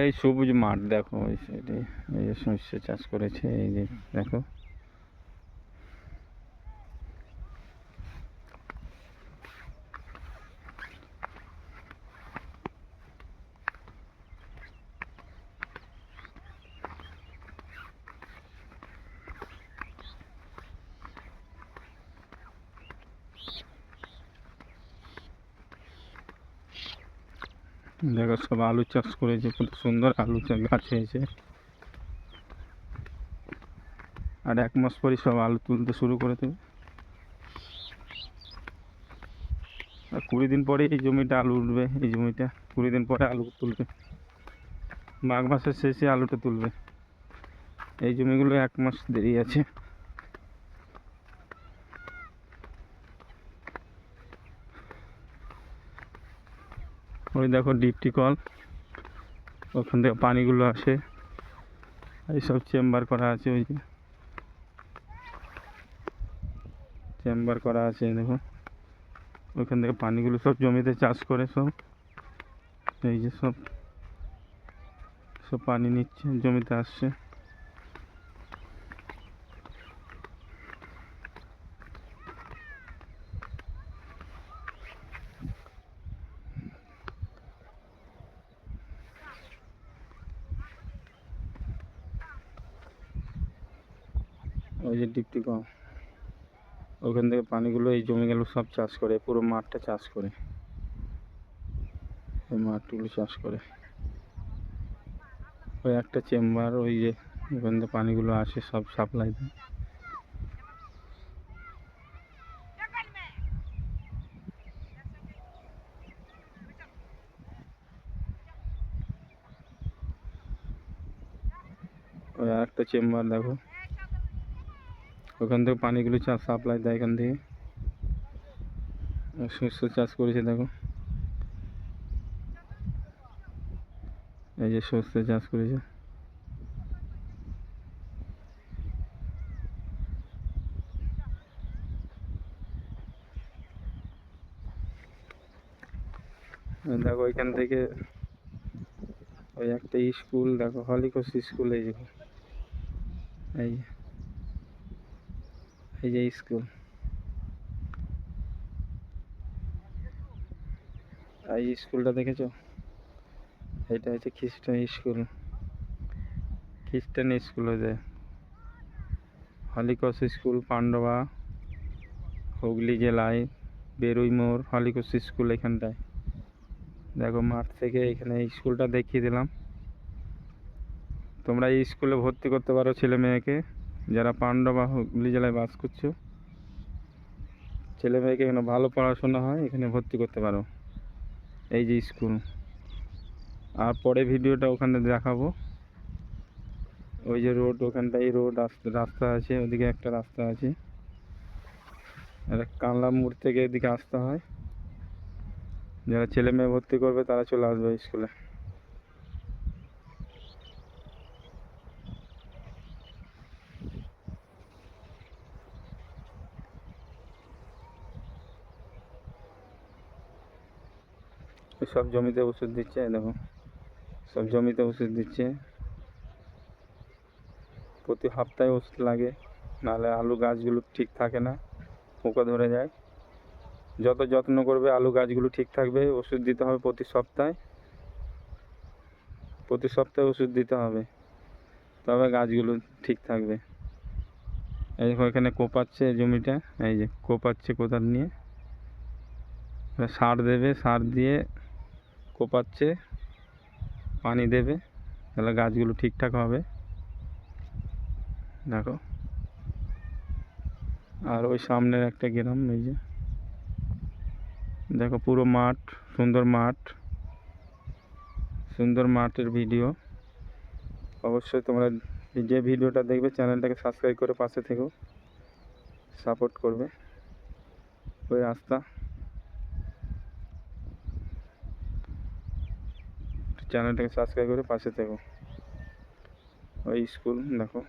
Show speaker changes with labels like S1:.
S1: এই সবুজ মাঠ দেখো ওই সাইডে এই যে শস্য চাষ করেছে এই যে দেখো। দেখো, সব আলু চাষ করেছে, কত সুন্দর আলু গাছ হয়েছে আর এক মাস পরই সব আলু তুলতে শুরু করে দেবে। আর কুড়ি দিন পরে এই জমিটা আলু উঠবে, এই জমিটা কুড়ি দিন পরে আলু তুলবে। মাঘ মাসের শেষে আলুটা তুলবে। এই জমিগুলো এক মাস দেরি আছে। ওই দেখো ডিপটি কল। ওখান থেকে পানিগুলো আসে। এইসব চেম্বার করা আছে ওই যে। চেম্বার করা আছে দেখো। ওইখান থেকে পানিগুলো সব জমিতে চাষ করে সব। এই যে সব। সব পানি নিচ্ছে, জমিতে আসছে। ওই যে ডিপটি কল ওখান থেকে পানিগুলো এই জমিগুলো সব চাষ করে, পুরো মাঠটা চাষ করে। এই মাঠগুলো চাষ করে। ওই একটা চেম্বার, ওই যে ওখান থেকে পানিগুলো আসে, সব সাপ্লাই দেয়। আর একটা চেম্বার দেখো। ওখান থেকে পানিগুলো চাষ সাপ্লাই দেয় এখান থেকে আর শস্য চাষ করেছে দেখো এই যে শস্য চাষ করেছে এই দেখো এখান থেকে ওই একটা স্কুল দেখো হলিকস স্কুল এই দেখো এই যে এই যে স্কুল। এই স্কুলটা দেখেছ? এটা হচ্ছে খ্রিস্টান স্কুল। খ্রিস্টান স্কুল হয়েছে হলিকস স্কুল, পান্ডবা, হুগলি জেলায়, বেরুই মোড় হলিকস স্কুল এখানটায়। দেখো, মাঠ থেকে এখানে স্কুলটা দেখিয়ে দিলাম। তোমরা এই স্কুলে ভর্তি করতে পারো ছেলে মেয়েকে। যারা পান্ডবা হুগলি জেলায় বাস করছ, ছেলে মেয়েকে এখানে ভালো পড়াশোনা হয়, এখানে ভর্তি করতে পারো। এই যে স্কুল। আর পরে ভিডিওটা ওখানে দেখাবো। ওই যে রোড ওখানটাই রোড, রাস্তা আছে, ওদিকে একটা রাস্তা আছে। কানলা মোড় থেকে এদিকে আসতে হয়। যারা ছেলে মেয়ে ভর্তি করবে, তারা চলে আসবে স্কুলে। সব জমিতে ওষুধ দিচ্ছে দেখো। সব জমিতে ওষুধ দিচ্ছে। প্রতি সপ্তাহে ওষুধ লাগে, নাহলে আলু গাছগুলো ঠিক থাকে না, পোকা ধরে যায়। যত যত্ন করবে, আলু গাছগুলো ঠিক থাকবে, ওষুধ দিতে হবে প্রতি সপ্তাহে। প্রতি সপ্তাহে ওষুধ দিতে হবে, তবে গাছগুলো ঠিক থাকবে। এই দেখো, এখানে কোপাচ্ছে জমিটা। এই যে, কোপাচ্ছে কোদাল নিয়ে। সার দেবে, সার দিয়ে কোপাচ্ছে, পানি দেবে, তাহলে গাছগুলো ঠিকঠাক হবে। দেখো। আর ওই সামনের একটা গ্রাম, এই যে। দেখো, পুরো মাঠ, সুন্দর মাঠ। সুন্দর মাঠের ভিডিও। অবশ্যই তোমরা যে ভিডিওটা দেখবে, চ্যানেলটাকে সাবস্ক্রাইব করে পাশে থেকো। সাপোর্ট করবে। ওই রাস্তা। চ্যানেলটাকে সাবস্ক্রাইব করে পাশে থেকো। ওই স্কুল দেখো।